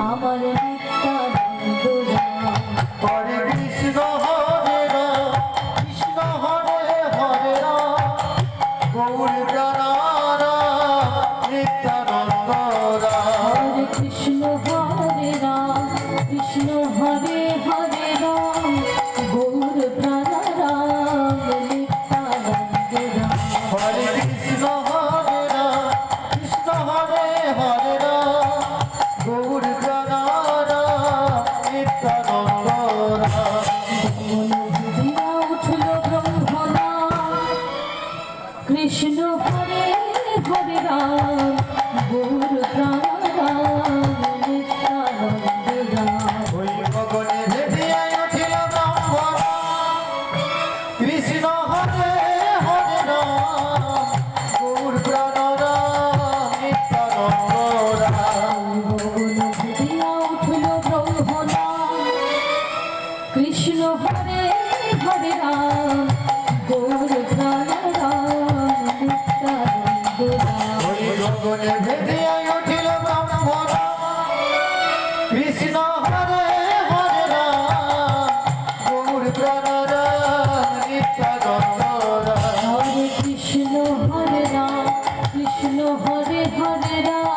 আমার কৃষ্ণ হরে কৃষ্ণ হরে হরে রাম গৌর প্রাণারা নিত্যানন্দরা কৃষ্ণ হরে রাম কৃষ্ণ হরে হরে রাম।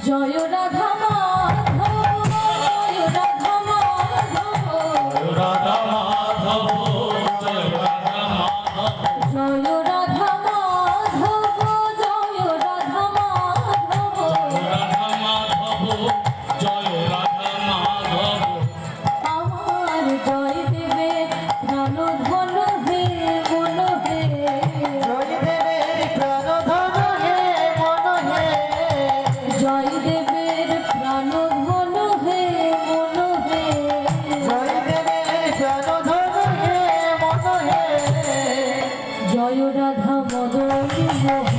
জয় রাধা Oh.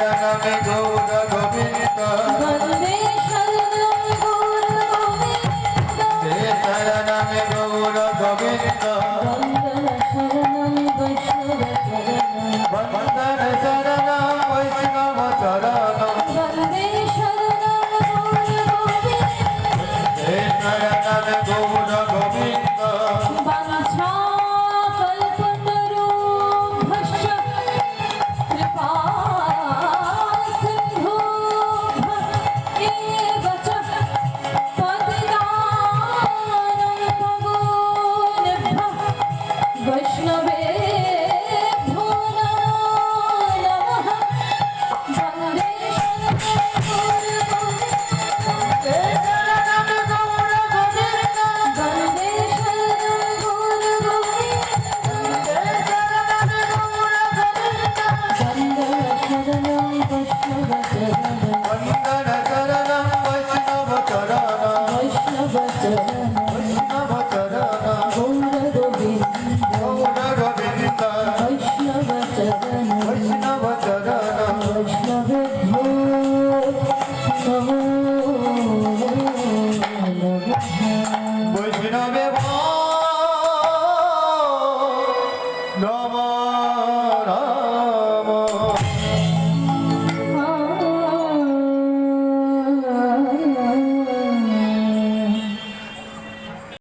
জনমে গৌর গোবিন্দ